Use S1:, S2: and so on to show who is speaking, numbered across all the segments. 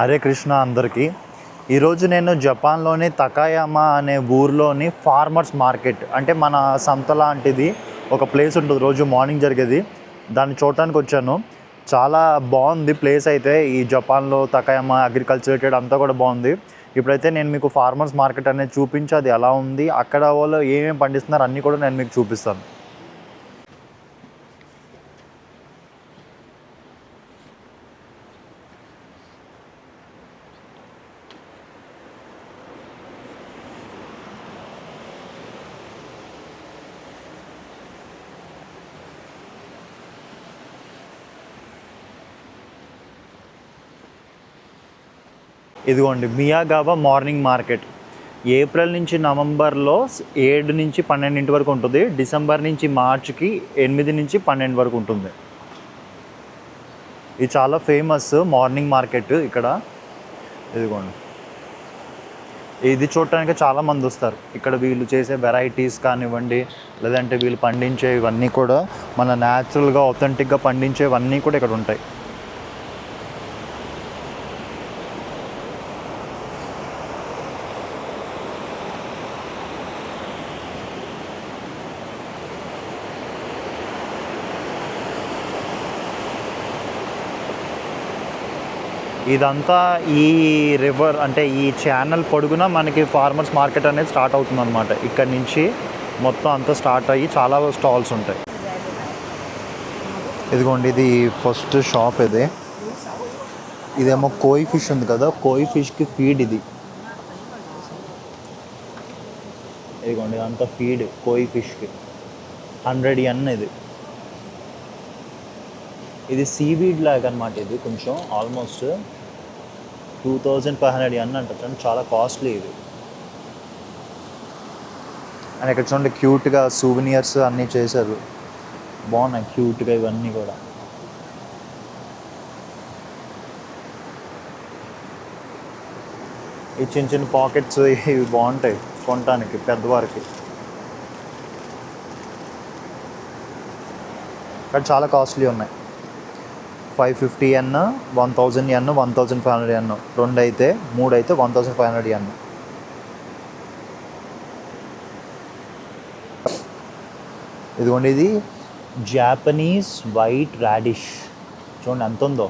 S1: హరే కృష్ణ అందరికీ. ఈరోజు నేను జపాన్లోని తకాయామా అనే ఊర్లోని ఫార్మర్స్ మార్కెట్ అంటే మన సంత లాంటిది ఒక ప్లేస్ ఉంటుంది రోజు మార్నింగ్ జరిగేది. దాన్ని చూడటానికి వచ్చాను. చాలా బాగుంది ప్లేస్ అయితే ఈ జపాన్లో తకాయామా అగ్రికల్చర్ అంతా కూడా బాగుంది. ఇప్పుడైతే నేను మీకు ఫార్మర్స్ మార్కెట్ అనేది చూపించి అది ఎలా ఉంది అక్కడ వాళ్ళు ఏమేమి పండిస్తున్నారు అన్నీ కూడా నేను మీకు చూపిస్తాను. ఇదిగోండి మియాగావా మార్నింగ్ మార్కెట్. ఏప్రిల్ నుంచి నవంబర్లో ఏడు నుంచి పన్నెండింటి వరకు ఉంటుంది. డిసెంబర్ నుంచి మార్చికి ఎనిమిది నుంచి పన్నెండు వరకు ఉంటుంది. ఇది చాలా ఫేమస్ మార్నింగ్ మార్కెట్ ఇక్కడ. ఇదిగోండి. ఇది చూడటానికి చాలా మంది వస్తారు. ఇక్కడ వీళ్ళు చేసే వెరైటీస్ కానివ్వండి లేదంటే వీళ్ళు పండించే ఇవన్నీ కూడా మన న్యాచురల్గా ఆథెంటిక్గా పండించేవన్నీ కూడా ఇక్కడ ఉంటాయి. ఇదంతా ఈ రివర్ అంటే ఈ ఛానల్ పొడుగున మనకి ఫార్మర్స్ మార్కెట్ అనేది స్టార్ట్ అవుతుంది అనమాట ఇక్కడ నుంచి మొత్తం అంతా స్టార్ట్ అయ్యి చాలా స్టాల్స్ ఉంటాయి. ఇదిగోండి ఇది ఫస్ట్ షాప్ ఇది. ఇదేమో కోయి ఫిష్ ఉంది కదా కోయి ఫిష్కి ఫీడ్ ఇది. ఇదిగోండి ఇదంతా ఫీడ్ కోయి ఫిష్కి హండ్రెడ్ ఎన్ ఇది. ఇది సీవీడ్ లాగా అనమాట ఇది కొంచెం almost two thousand five hundred yen అంటారు. చూడండి చాలా కాస్ట్లీ ఇది. అండ్ ఇక్కడ చూడండి క్యూట్గా సూవినియర్స్ అన్నీ చేశారు. బాగున్నాయి క్యూట్గా ఇవన్నీ కూడా. ఈ చిన్న చిన్న పాకెట్స్ ఇవి బాగుంటాయి కొనటానికి పెద్దవారికి. కానీ చాలా కాస్ట్లీ ఉన్నాయి. Five fifty yen one thousand yen one thousand five hundred yen రెండు అయితే మూడు అయితే one thousand five hundred yen ఇదిగోండి ఇది. జాపనీస్ వైట్ రాడిష్ చూడండి ఎంత ఉందో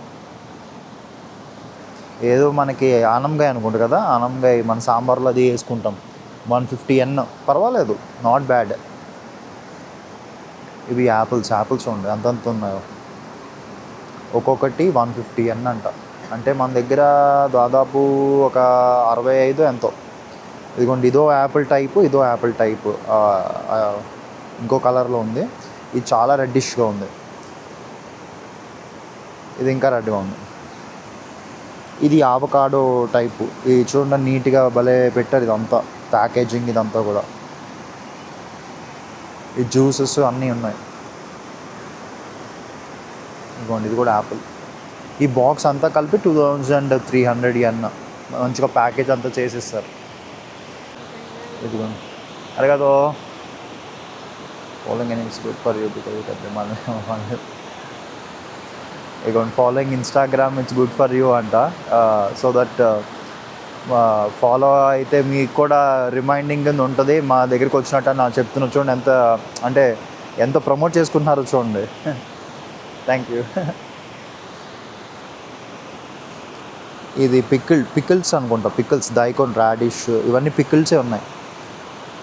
S1: ఏదో మనకి ఆనంగాయ అనుకుంటు కదా ఆనంగాయ మన సాంబార్లో అది వేసుకుంటాం. వన్ ఫిఫ్టీ ఎన్ పర్వాలేదు నాట్ బ్యాడ్ ఇవి యాపిల్స్ యాపిల్స్ చూడండి అంతంత ఉన్నాయో. ఒక్కొక్కటి వన్ ఫిఫ్టీ ఎన్ అంట. అంటే మన దగ్గర దాదాపు ఒక అరవై ఐదు ఎంతో. ఇదిగోండి ఇదో యాపిల్ టైపు ఇదో యాపిల్ టైపు. ఇంకో కలర్లో ఉంది. ఇది చాలా రెడ్డిష్గా ఉంది. ఇది ఇంకా రెడ్గా ఉంది. ఇది ఆవకాడో టైపు. ఇది చూడండి నీట్గా భలే పెట్టారు ఇదంతా. ప్యాకేజింగ్ ఇదంతా కూడా. ఈ జ్యూసెస్ అన్నీ ఉన్నాయి. ఇదిగోండి ఇది కూడా యాపిల్ ఈ బాక్స్ అంతా కలిపి టూ థౌజండ్ త్రీ హండ్రెడ్ అన్న మంచిగా ప్యాకేజ్ అంతా చేసిస్తారు. ఇదిగోండి. అరే కదా following and good for you because మన ఇదిగోండి following Instagram it's good for you అంట. సో దట్ ఫాలో అయితే మీకు కూడా రిమైండింగ్ కింద ఉంటుంది. మా దగ్గరికి వచ్చినట్టు నా చెప్తున్నా చూడండి ఎంత అంటే ఎంత ప్రమోట్ చేసుకుంటున్నారో చూడండి. థ్యాంక్ యూ ఇది పికిల్ పికిల్స్ అనుకుంటా. పికిల్స్ డైకోన్ రాడిష్ ఇవన్నీ పికిల్సే ఉన్నాయి.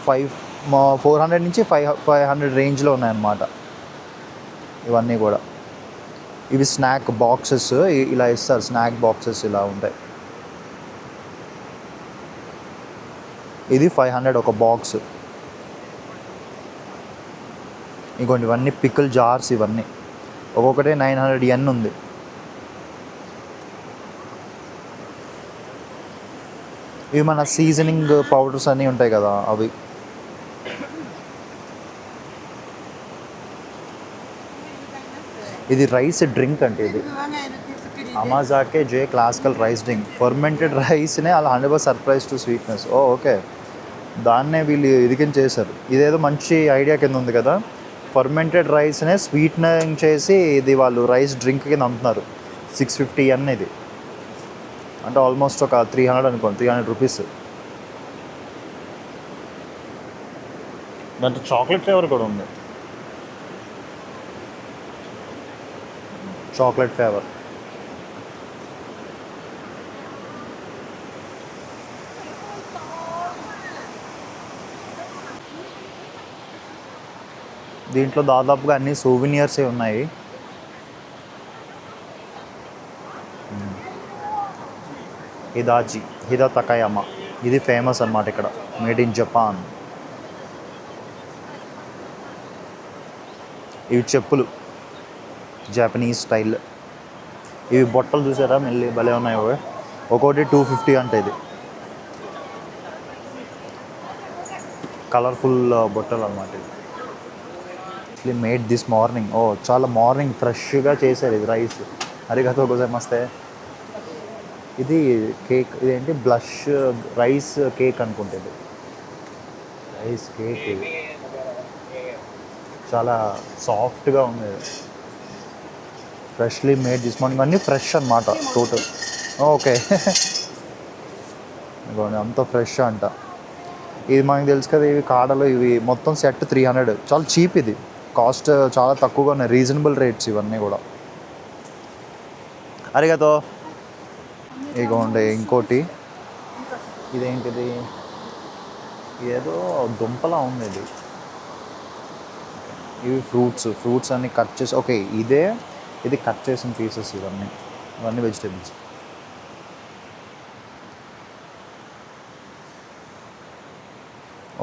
S1: ఫైవ్ మా ఫోర్ హండ్రెడ్ నుంచి ఫైవ్ ఫైవ్ హండ్రెడ్ రేంజ్లో ఉన్నాయన్నమాట. ఇవన్నీ కూడా. ఇవి స్నాక్ బాక్సెస్ ఇలా ఇస్తారు. స్నాక్ బాక్సెస్ ఇలా ఉంటాయి. ఇది ఫైవ్ హండ్రెడ్ ఒక బాక్స్. ఇంకోటి ఇవన్నీ పికిల్ జార్స్ ఇవన్నీ. ఒక్కొక్కటే నైన్ హండ్రెడ్ ఎన్ ఉంది. ఇవి మన సీజనింగ్ పౌడర్స్ అన్నీ ఉంటాయి కదా అవి. ఇది రైస్ డ్రింక్ అంటే ఇది. అమాజాకే జే క్లాసికల్ రైస్ డ్రింక్ ఫర్మెంటెడ్ రైస్నే అలా hundred percent surprise to sweetness oh okay. దాన్నే వీళ్ళు ఇదికిన చేశారు ఇదేదో మంచి ఐడియా కింద ఉంది కదా. ఫర్మెంటెడ్ రైస్నే స్వీట్నింగ్ చేసి ఇది వాళ్ళు రైస్ డ్రింక్ కింద అమ్ముతున్నారు. సిక్స్ ఫిఫ్టీ అన్న ఇది అంటే ఆల్మోస్ట్ ఒక త్రీ హండ్రెడ్ అనుకోండి త్రీ హండ్రెడ్ రూపీస్ దాంట్లో చాక్లెట్ ఫ్లేవర్ కూడా ఉంది. చాక్లెట్ ఫ్లేవర్ దీంట్లో దాదాపుగా అన్ని సూవినియర్సే ఉన్నాయి. హిదాజీ హిదా తకయమ. ఇది ఫేమస్ అన్నమాట ఇక్కడ. Made in Japan. ఇవి చెప్పులు. Japanese style. ఇవి బొట్టలు చూసారా? మళ్ళీ భలే ఉన్నాయి ఒక్కోటి టూ ఫిఫ్టీ అంటే ఇది. కలర్ఫుల్ బొట్టలు అనమాట ఇది మేడ్ దిస్ మార్నింగ్ ఓ చాలా మార్నింగ్ ఫ్రెష్గా చేశారు ఇది రైస్ అరిగతో ఒకసారి మస్తే. ఇది కేక్ ఇదేంటి? బ్లష్ రైస్ కేక్ అనుకుంటుంది రైస్ కేక్ ఇది చాలా సాఫ్ట్గా ఉంది. ఫ్రెష్లీ మేడ్ దిస్ మార్నింగ్ అన్నీ ఫ్రెష్ అనమాట టోటల్ ఓకే అంత ఫ్రెష్ అంట. ఇది మనకు తెలుసు కదా ఇవి కాడలు ఇవి మొత్తం సెట్ త్రీ హండ్రెడ్ చాలా చీప్ ఇది. కాస్ట్ చాలా తక్కువగా ఉన్నాయి. రీజనబుల్ రేట్స్ ఇవన్నీ కూడా. అరిగతో. ఇగోండి ఇంకోటి. ఇదేంటిది? ఏదో దుంపలా ఉంది ఇది. ఇవి ఫ్రూట్స్ ఫ్రూట్స్ అన్ని కట్ చేసి ఓకే ఇదే ఇది కట్ చేసిన పీసెస్ ఇవన్నీ. ఇవన్నీ వెజిటేబుల్స్.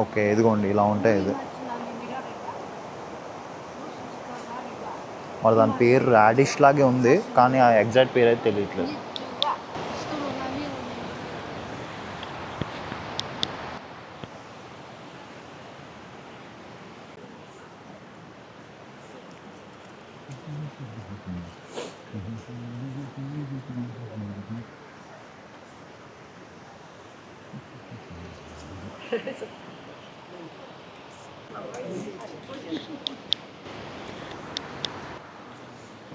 S1: ఓకే ఇదిగోండి ఇలా ఉంటాయి ఇది మరి దాని పేరు రాడిష్ లాగే ఉంది కానీ ఆ ఎగ్జాక్ట్ పేరు అయితే తెలియట్లేదు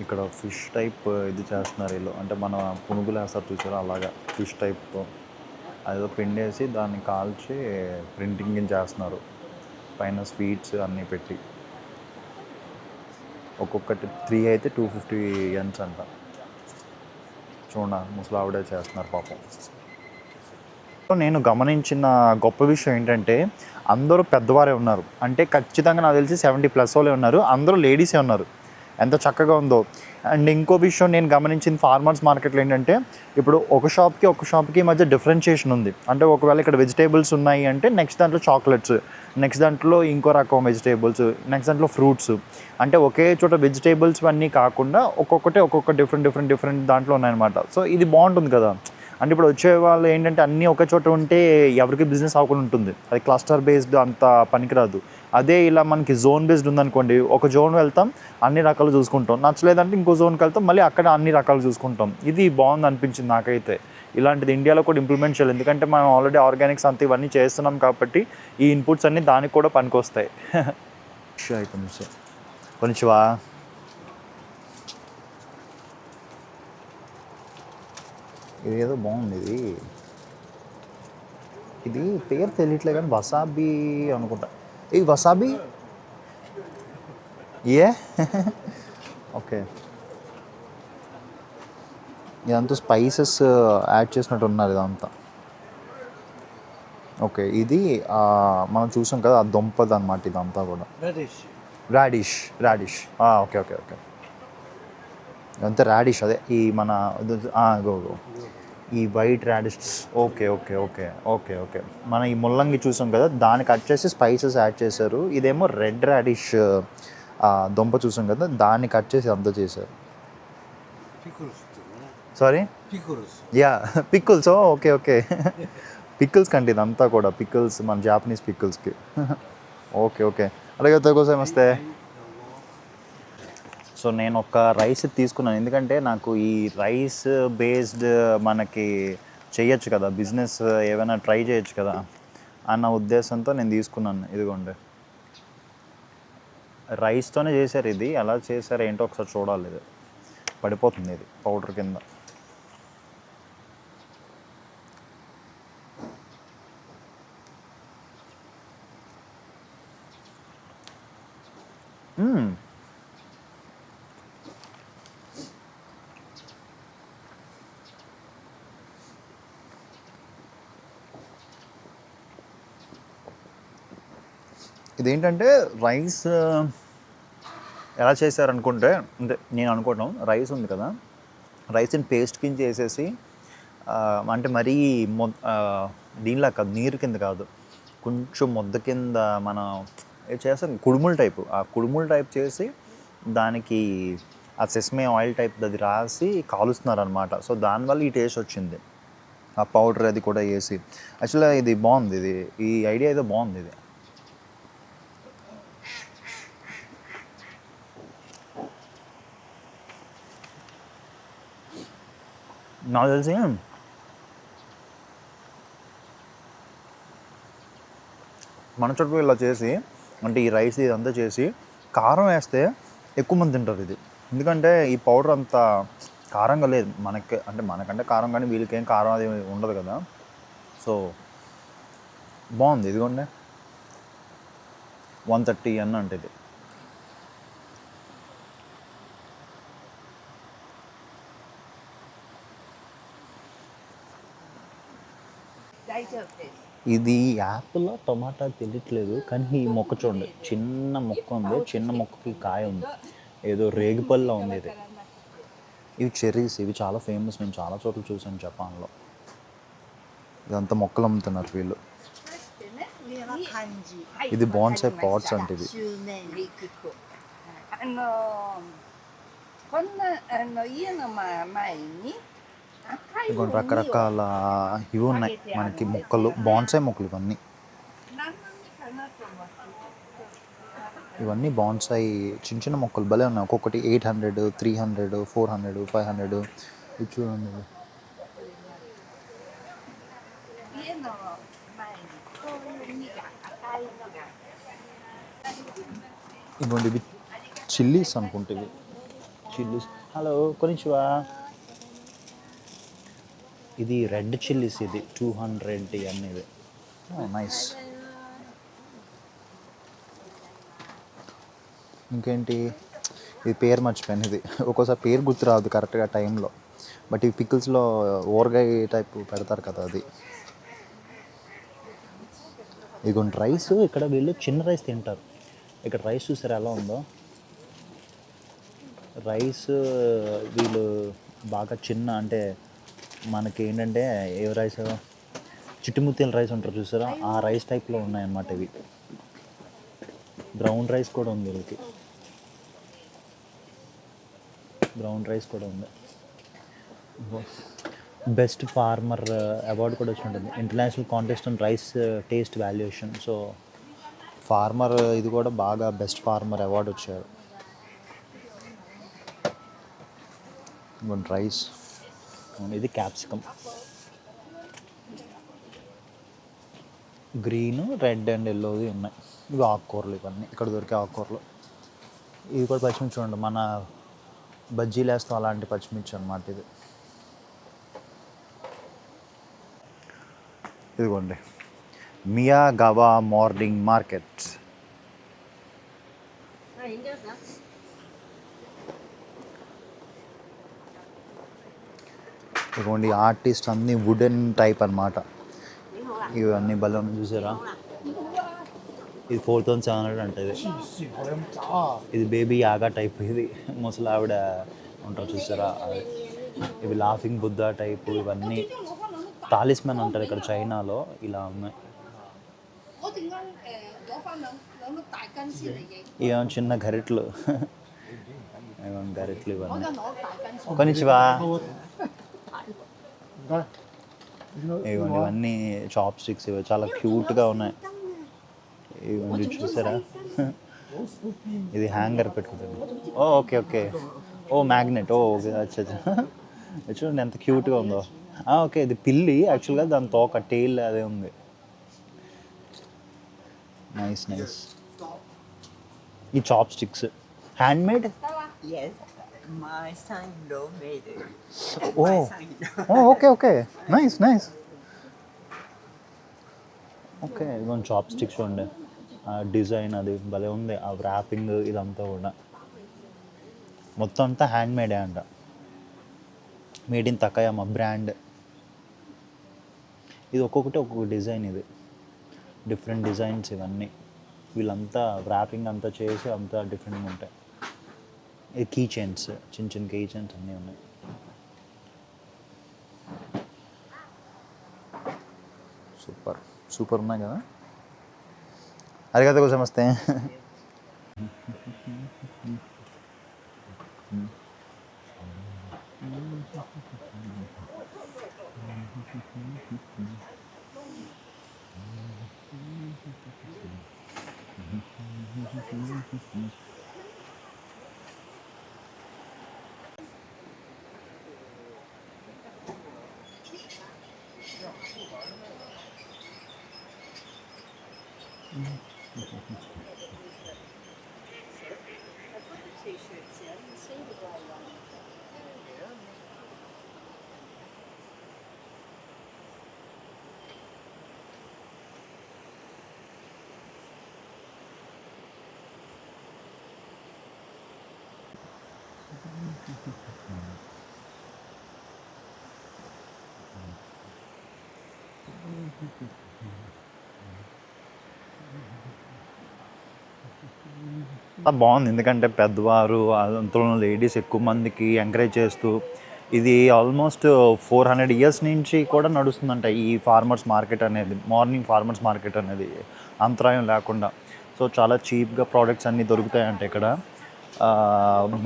S1: ఇక్కడ ఫిష్ టైప్ ఇది చేస్తున్నారు వీళ్ళు. అంటే మన పునుగులు వేస్తారు చూసారా? అలాగా ఫిష్ టైప్తో. అదేదో పిండేసి దాన్ని కాల్చి ప్రింటింగ్ చేస్తున్నారు. పైన స్వీట్స్ అన్నీ పెట్టి. ఒక్కొక్కటి త్రీ అయితే టూ ఫిఫ్టీ ఎన్స్ అంట. చూడ ముసలావిడే చేస్తున్నారు పాపం. నేను గమనించిన గొప్ప విషయం ఏంటంటే అందరూ పెద్దవారే ఉన్నారు. అంటే ఖచ్చితంగా నాకు తెలిసి సెవెంటీ ప్లస్ వాళ్ళే ఉన్నారు. అందరూ లేడీసే ఉన్నారు. ఎంత చక్కగా ఉందో. అండ్ ఇంకో విషయం నేను గమనించిన ఫార్మర్స్ మార్కెట్లో ఏంటంటే ఇప్పుడు ఒక షాప్కి ఒక షాప్కి మధ్య డిఫరెన్షియేషన్ ఉంది. అంటే ఒకవేళ ఇక్కడ వెజిటేబుల్స్ ఉన్నాయి అంటే నెక్స్ట్ దాంట్లో చాక్లెట్స్ నెక్స్ట్ దాంట్లో ఇంకో రకం వెజిటేబుల్స్ నెక్స్ట్ దాంట్లో ఫ్రూట్స్ అంటే ఒకే చోట వెజిటేబుల్స్ అన్నీ కాకుండా ఒక్కొక్కటి ఒక్కొక్క డిఫరెంట్ డిఫరెంట్ డిఫరెంట్ దాంట్లో ఉన్నాయన్నమాట. సో ఇది బాగుంటుంది కదా. అంటే ఇప్పుడు వచ్చే వాళ్ళు ఏంటంటే అన్నీ ఒక చోట ఉంటే ఎవరికి బిజినెస్ అవ్వకుండా ఉంటుంది. అది క్లస్టర్ బేస్డ్ అంత పనికిరాదు. అదే ఇలా మనకి జోన్ బేస్డ్ ఉందనుకోండి ఒక జోన్ వెళ్తాం అన్ని రకాలు చూసుకుంటాం. నచ్చలేదంటే ఇంకో జోన్కి వెళ్తాం మళ్ళీ అక్కడ అన్ని రకాలు చూసుకుంటాం. ఇది బాగుంది అనిపించింది నాకైతే. ఇలాంటిది ఇండియాలో కూడా ఇంప్లిమెంట్ చేయాలి. ఎందుకంటే మనం ఆల్రెడీ ఆర్గానిక్స్ అంతా ఇవన్నీ చేస్తున్నాం కాబట్టి ఈ ఇన్పుట్స్ అన్నీ దానికి కూడా పనికొస్తాయి. ఐటమ్స్ కొంచెవా ఇదేదో బాగుంది. ఇది ఇది పేరు తెలియట్లే కానీ వసాబీ అనుకుంటా. ఇది వసాబీ? ఏ? ఓకే. ఇదంతా స్పైసెస్ యాడ్ చేసినట్టు ఉన్నారు ఇదంతా. ఓకే ఇది మనం చూసాం కదా ఆ దుంపది అనమాట ఇదంతా కూడా.
S2: Radish
S1: radish okay okay okay. ఇదంతా రాడిష్ అదే. ఈ మన ఇది- గో గో ఈ white radish okay okay okay okay okay. మన ఈ ముల్లంగి చూసాం కదా దాన్ని కట్ చేసి స్పైసెస్ యాడ్ చేశారు. ఇదేమో రెడ్ రాడిష్ దుంప చూసాం కదా దాన్ని కట్ చేసి అంతా చేశారు. Sorry yeah pickles okay okay pickles కండి ఇదంతా కూడా పిక్కుల్స్ మన జాపనీస్ పిక్కుల్స్కి ఓకే ఓకే అలాగే కోసం వస్తే సో నేను ఒక రైస్ తీసుకున్నాను. ఎందుకంటే నాకు ఈ రైస్ బేస్డ్ మనకి చేయొచ్చు కదా బిజినెస్ ఏమైనా ట్రై చేయొచ్చు కదా అన్న ఉద్దేశంతో నేను తీసుకున్నాను. ఇదిగోండి. రైస్తోనే చేశారు ఇది. ఎలా చేశారు ఏంటో ఒకసారి చూడాలి. ఇది పడిపోతుంది ఇది పౌడర్ కింద. ఇదేంటంటే రైస్ ఎలా చేశారనుకుంటే అంటే నేను అనుకోవటం రైస్ ఉంది కదా రైస్ని పేస్ట్ కింద చేసేసి అంటే మరీ మొ దీనిలా కాదు నీరు కింద కాదు కొంచెం ముద్ద కింద మనం చేస్తాం కుడుములు టైపు ఆ కుడుములు టైప్ చేసి దానికి ఆ సెస్మే ఆయిల్ టైప్ అది రాసి కాలుస్తున్నారనమాట. సో దానివల్ల ఈ టేస్ట్ వచ్చింది. ఆ పౌడర్ అది కూడా వేసి. యాక్చువల్గా ఇది బాగుంది ఇది ఈ ఐడియా ఏదో బాగుంది ఇది. నాకు తెలిసి మన చుట్టూ ఇలా చేసి అంటే ఈ రైస్ ఇదంతా చేసి కారం వేస్తే ఎక్కువ మంది తింటారు ఇది. ఎందుకంటే ఈ పౌడర్ అంత కారంగా లేదు. మనకి అంటే మనకంటే కారం కానీ వీళ్ళకేం కారం అది ఉండదు కదా. సో బాగుంది. ఇదిగోండి. వన్ థర్టీ అన్న అంటే ఇది. ఇది యాపిల్ టమాటా తెలియట్లేదు కానీ ఈ మొక్క చూడండి. చిన్న మొక్క ఉంది చిన్న మొక్కకి కాయ ఉంది. ఏదో రేగిపల్లిలో ఉంది ఇది. ఇవి చెర్రీస్ ఇవి చాలా ఫేమస్. నేను చాలా చోట్ల చూసాను జపాన్లో. ఇదంతా మొక్కలు అమ్ముతున్నారు వీళ్ళు. ఇది బాన్సై పాట్స్ అంటే
S3: ఇది
S1: ఇగోండి రకరకాల ఇవి ఉన్నాయి. మనకి మొక్కలు బాన్సాయి మొక్కలు ఇవన్నీ. ఇవన్నీ బాన్సాయి చిన్న చిన్న మొక్కలు భలే ఉన్నాయి. ఒక్కొక్కటి eight hundred three hundred four hundred five hundred. ఇది చూడండి. ఇవ్వండి ఇవి చిల్లీస్ అనుకుంటే చిల్లీస్. హలో కొనిచివా ఇది రెడ్ చిల్లీస్ ఇది టూ హండ్రెడ్ ఇవన్నీ నైస్. ఇంకేంటి? ఇది పేరు మర్చిపోయాను ఇది. ఒక్కోసారి పేరు గుర్తురాదు కరెక్ట్గా టైంలో. బట్ ఈ పికిల్స్లో ఊరగాయ టైప్ పెడతారు కదా అది. ఇదిగోండి రైస్. ఇక్కడ వీళ్ళు చిన్న రైస్ తింటారు. ఇక్కడ రైస్ చూసారు ఎలా ఉందో? రైస్ వీళ్ళు బాగా చిన్న అంటే మనకి ఏంటంటే ఏ రైస్ చిట్టుముత్యాల రైస్ ఉంటారు చూసారా? ఆ రైస్ టైప్లో ఉన్నాయన్నమాట ఇవి. బ్రౌన్ రైస్ కూడా ఉంది వీళ్ళకి. బ్రౌన్ రైస్ కూడా ఉంది. బెస్ట్ ఫార్మర్ అవార్డు కూడా వచ్చి ఉంటుంది. International contest and rice taste valuation. So farmer ఇది కూడా బాగా బెస్ట్ ఫార్మర్ అవార్డు వచ్చారు. రైస్. ఇది క్యాప్సికమ్. గ్రీన్ రెడ్ అండ్ ఎల్లోది ఉన్నాయి. ఇవి ఆకుకూరలు ఇవన్నీ. ఇక్కడ దొరికే ఆకుకూరలు. ఇది కూడా పచ్చిమిర్చి చూడండి. మన బజ్జీలు వేస్తాం అలాంటి పచ్చిమిర్చి అనమాట ఇది. ఇదిగోండి. Miyagawa morning market. ఇటువంటి ఆర్టిస్ట్ అన్నీ వుడెన్ టైప్ అనమాట ఇవన్నీ బలం చూసారా? ఇది ఫోర్ థౌసండ్ సెవెన్ హండ్రెడ్ అంటే ఇది. బేబీ యాగా టైప్ ఇది. ముసలి ఆవిడ ఉంటారు చూసారా? ఇవి లాఫింగ్ బుద్ధ టైప్ ఇవన్నీ. తాలిస్మెన్ అంటారు ఇక్కడ చైనాలో. ఇలా ఉన్నాయి. ఇవన్నీ చిన్న గరిట్లు? గరిట్లు ఇవన్నీ? కొనిచ్చివా? ఇవ్వండి ఇవన్నీ చాప్ స్టిక్స్ ఇవి చాలా క్యూట్గా ఉన్నాయి. ఇవన్నీ చూసారా? ఇది హ్యాంగర్ పెట్టుకుంటుంది. Oh okay okay. Oh magnet. Oh okay అచ్చా చూడండి ఎంత క్యూట్గా ఉందో. ఆ, ఓకే ఇది పిల్లి. యాక్చువల్గా దాని తోక టెయిల్ అదే ఉంది. నైస్ నైస్ ఈ chopsticks hand made
S4: Yes, my son-in-law made it.
S1: Oh
S4: My son-in-law.
S1: Oh okay okay nice nice okay ఇదిగోండి చాప్ స్టిక్స్ చూడండి ఆ డిజైన్ అది భలే ఉంది. ఆ ర్యాపింగ్ ఇదంతా కూడా. మొత్తం అంతా హ్యాండ్ మేడే అంట. మేడ్ ఇన్ తకయామ బ్రాండ్ ఇది ఒక్కొక్కటి ఒక్కొక్క డిజైన్ ఇది. డిఫరెంట్ డిజైన్స్ ఇవన్నీ. వీళ్ళంతా ర్యాపింగ్ అంతా చేసి అంతా డిఫరెంట్గా ఉంటాయి. కీ చైన్స్ చిన్న చిన్న కీ చైన్స్ అన్నీ ఉన్నాయి సూపర్ సూపర్ ఉన్నాయి కదా అరిగత కోసం వస్తే అది బాగుంది. ఎందుకంటే పెద్దవారు అందులో లేడీస్ ఎక్కువ మందికి ఎంకరేజ్ చేస్తూ ఇది ఆల్మోస్ట్ ఫోర్ హండ్రెడ్ ఇయర్స్ నుంచి కూడా నడుస్తుందంట ఈ ఫార్మర్స్ మార్కెట్ అనేది. మార్నింగ్ ఫార్మర్స్ మార్కెట్ అనేది అంతరాయం లేకుండా. సో చాలా చీప్గా ప్రోడక్ట్స్ అన్నీ దొరుకుతాయంట ఇక్కడ.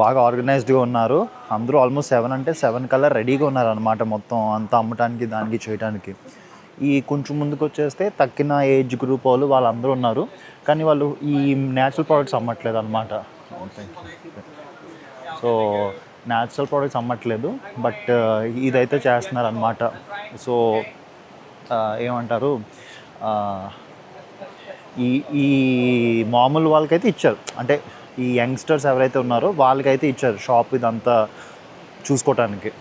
S1: బాగా ఆర్గనైజ్డ్గా ఉన్నారు. అందరూ ఆల్మోస్ట్ సెవెన్ అంటే సెవెన్ కల్లా రెడీగా ఉన్నారు అనమాట మొత్తం అంతా అమ్మటానికి దానికి చేయడానికి ఈ కొంచెం ముందుకు వచ్చేస్తే తక్కిన ఏజ్ గ్రూప్ వాళ్ళు వాళ్ళందరూ ఉన్నారు. కానీ వాళ్ళు ఈ న్యాచురల్ ప్రోడక్ట్స్ అమ్మట్లేదు అనమాట సో న్యాచురల్ ప్రోడక్ట్స్ అమ్మట్లేదు. బట్ ఇదైతే చేస్తున్నారు అనమాట సో ఏమంటారు? ఆ, ఈ ఈ మామూలు వాళ్ళకైతే ఇచ్చారు. అంటే ఈ యంగ్స్టర్స్ ఎవరైతే ఉన్నారో వాళ్ళకైతే ఇచ్చారు షాప్ ఇదంతా చూసుకోవటానికి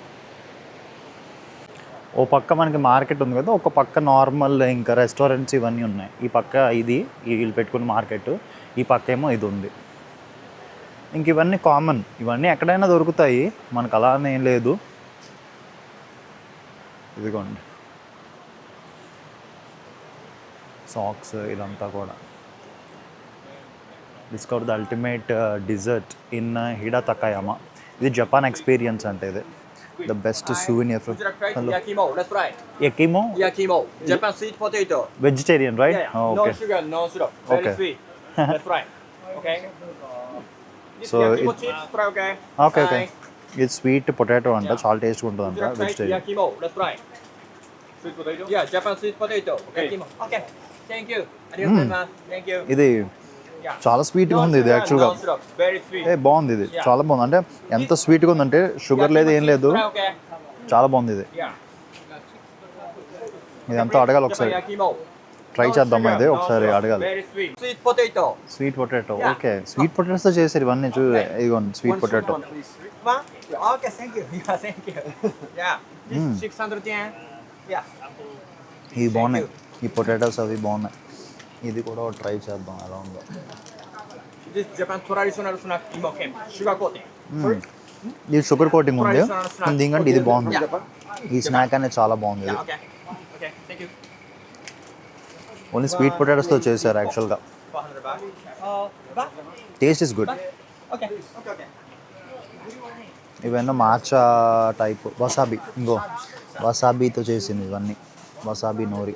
S1: ఓ పక్క మనకి మార్కెట్ ఉంది కదా ఒక పక్క నార్మల్ ఇంకా రెస్టారెంట్స్ ఇవన్నీ ఉన్నాయి. ఈ పక్క ఇది వీళ్ళు పెట్టుకున్న మార్కెట్ ఈ పక్క ఏమో ఇది ఉంది. ఇంక ఇవన్నీ కామన్ ఇవన్నీ ఎక్కడైనా దొరుకుతాయి. మనకు అలానే ఏం లేదు. ఇదిగోండి. సాక్స్ ఇదంతా కూడా. Discover the ultimate dessert in Hida Takayama ఇది జపాన్ ఎక్స్పీరియన్స్ అంటే ఇది. The best souvenir from
S5: Would you like to try
S1: hello
S5: yakimo? Let's try.
S1: Yakimo
S5: Yakimo, Japan sweet potato.
S1: Vegetarian right
S5: Yeah, no
S1: okay
S5: sugar, no syrup. Very
S1: Okay.
S5: sweet. Let's try. Okay. This
S1: So
S5: yakimo
S1: it-
S5: chips, try okay.
S1: Okay okay
S5: Bye.
S1: ఇది sweet potato అంట
S5: Yeah.
S1: చాలా టేస్ట్గా ఉంటుంది
S5: Would you
S1: అంట
S5: like to try
S1: vegetarian
S5: yakimo? Let's try. Sweet potato? Yeah, Japan sweet potato. Yakimo. Okay. Thank you. Arigatou Thank you.
S1: ఇది
S5: Yeah.
S1: చాలా స్వీట్గా ఉంది ఇది యాక్చువల్గా ఏ బాగుంది ఇది. చాలా బాగుంది. అంటే ఎంత స్వీట్గా ఉంది అంటే షుగర్ లేదు ఏం లేదు. చాలా బాగుంది ఇది.
S5: ఇది
S1: ఎంతో అడగాలి ఒకసారి. ట్రై చేద్దాం ఇది? ఒకసారి అడగాలి.
S5: Sweet potato
S1: okay sweet potatoes చేశారు ఇవన్నీ. చూ ఇదిగోండి స్వీట్ పొటాటో
S5: hmm.
S1: ఇవి బాగున్నాయి. ఈ పొటాటోస్ అవి బాగున్నాయి. ఇది కూడా ట్రై చేద్దాం ఎలా ఉందో.
S5: Hmm.
S1: ఇది షుగర్ కోటింగ్ ఉంది.
S5: ఎందుకంటే
S1: hmm, ఇది బాగుంది. ఈ స్నాక్ అనేది చాలా బాగుంది. ఓన్లీ స్వీట్ పొటాటోస్తో చేశారు యాక్చువల్గా టేస్ట్ ఇస్ గుడ్ ఇవన్నీ మార్చా టైప్ వసాబి ఇంకో. వసాబితో చేసింది ఇవన్నీ. వసాబి నోరి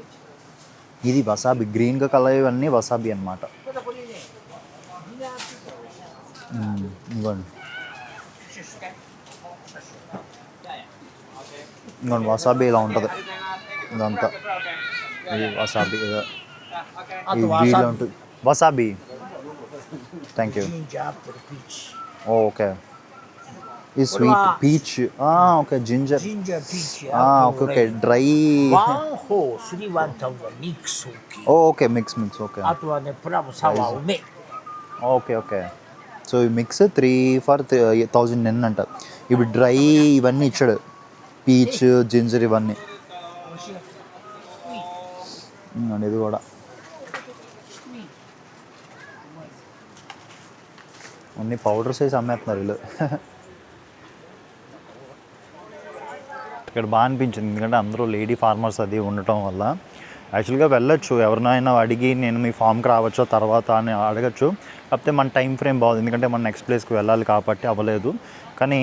S1: ఇది వసాబీ గ్రీన్గా కలర్ ఇవన్నీ వసాబీ అనమాట ఇంకోండి ఇంకోండి వసాబీ ఇలా ఉంటుంది. ఇదంతా. ఇది వసాబీ. ఉంటుంది. వసాబీ.
S2: Thank you.
S1: ఓకే. ఈ sweet peach okay ginger
S2: ginger peach okay okay dry హో Shri mix okay mix mix okay అటు ప్లమ్ సవా ఉమే
S1: ఓకే ఓకే సో ఈ mix three for thousand yen అంట. ఇవి డ్రై ఇవన్నీ ఇచ్చాడు. పీచ్ జింజర్ ఇవన్నీ. అండి ఇది కూడా. అన్ని పౌడర్స్ వేసి అమ్మేస్తున్నారు వీళ్ళు. ఇక్కడ బాగా అనిపించింది. ఎందుకంటే అందరూ లేడీ ఫార్మర్స్ అది ఉండటం వల్ల. యాక్చువల్గా వెళ్ళొచ్చు. ఎవరినైనా అడిగి నేను మీ ఫామ్కి రావచ్చో తర్వాత అని అడగచ్చు. కాకపోతే మన టైం ఫ్రేమ్ బాగుంది. ఎందుకంటే మన నెక్స్ట్ ప్లేస్కి వెళ్ళాలి కాబట్టి అవ్వలేదు. కానీ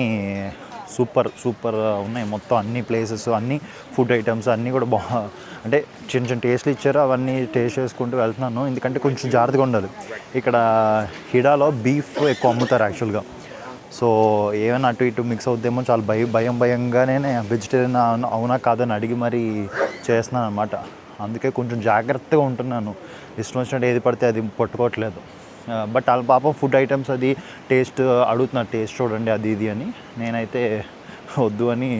S1: సూపర్ సూపర్ ఉన్నాయి. మొత్తం అన్ని ప్లేసెస్ అన్ని ఫుడ్ ఐటమ్స్ అన్నీ కూడా బా అంటే చిన్న చిన్న టేస్ట్లు ఇచ్చారు. అవన్నీ టేస్ట్ చేసుకుంటూ వెళ్తున్నాను. ఎందుకంటే కొంచెం జాగ్రత్తగా ఉండాలి. ఇక్కడ హిడాలో బీఫ్ ఎక్కువ అమ్ముతారు యాక్చువల్గా. సో ఏమైనా అటు ఇటు మిక్స్ అవుద్దేమో చాలా భయం భయం భయంగానే వెజిటేరియన్ అవునా అవునా కాదని అడిగి మరీ చేస్తున్నాను అనమాట అందుకే కొంచెం జాగ్రత్తగా ఉంటున్నాను. ఇష్టం వచ్చినట్టు ఏది పడితే అది పట్టుకోవట్లేదు. బట్ వాళ్ళ పాపం ఫుడ్ ఐటమ్స్ అది టేస్ట్ అడుగుతున్నారు టేస్ట్ చూడండి అది ఇది అని. నేనైతే వద్దు అని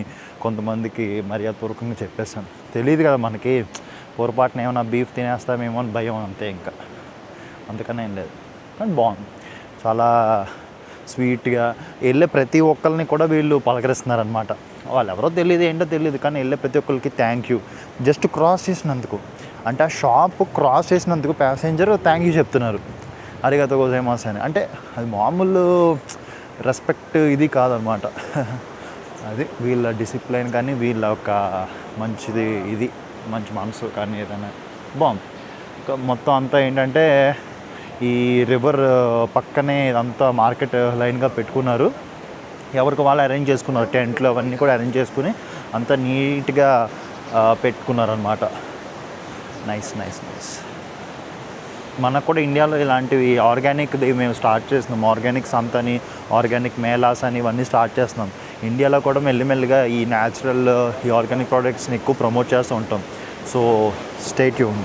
S1: కొంతమందికి మర్యాదపూర్వకంగా చెప్పేస్తాను తెలియదు కదా మనకి పొరపాటున ఏమైనా బీఫ్ తినేస్తామేమో అని భయం అంతే ఇంకా. అందుకనే ఏం లేదు. కానీ బాగుంది. చాలా స్వీట్గా వెళ్ళే ప్రతి ఒక్కరిని కూడా వీళ్ళు పలకరిస్తున్నారనమాట వాళ్ళు ఎవరో తెలియదు ఏంటో తెలియదు కానీ వెళ్ళే ప్రతి ఒక్కరికి థ్యాంక్ యూ జస్ట్ క్రాస్ చేసినందుకు. అంటే ఆ షాప్ క్రాస్ చేసినందుకు ప్యాసింజర్ థ్యాంక్ యూ చెప్తున్నారు. అరిగత గోజైమాస్ అని. అంటే అది మామూలు రెస్పెక్ట్ ఇది కాదనమాట అది వీళ్ళ డిసిప్లైన్ కానీ వీళ్ళ ఒక మంచిది ఇది మంచి మనసు కానీ ఏదైనా. బాగుంది. ఇంకా మొత్తం అంతా ఏంటంటే ఈ రివర్ పక్కనే ఇదంతా మార్కెట్ లైన్గా పెట్టుకున్నారు. ఎవరికి వాళ్ళు అరేంజ్ చేసుకున్నారు టెంట్లు అవన్నీ కూడా అరేంజ్ చేసుకుని అంతా నీట్గా పెట్టుకున్నారనమాట నైస్ నైస్ నైస్ మనకు కూడా ఇండియాలో ఇలాంటివి ఆర్గానిక్ మేము స్టార్ట్ చేస్తున్నాం. ఆర్గానిక్ సంతని ఆర్గానిక్ మేలాస్ అని ఇవన్నీ స్టార్ట్ చేస్తున్నాం. ఇండియాలో కూడా మెల్లిమెల్లిగా ఈ న్యాచురల్ ఈ ఆర్గానిక్ ప్రోడక్ట్స్ని ఎక్కువ ప్రమోట్ చేస్తూ ఉంటాం. సో స్టేట్ యూన్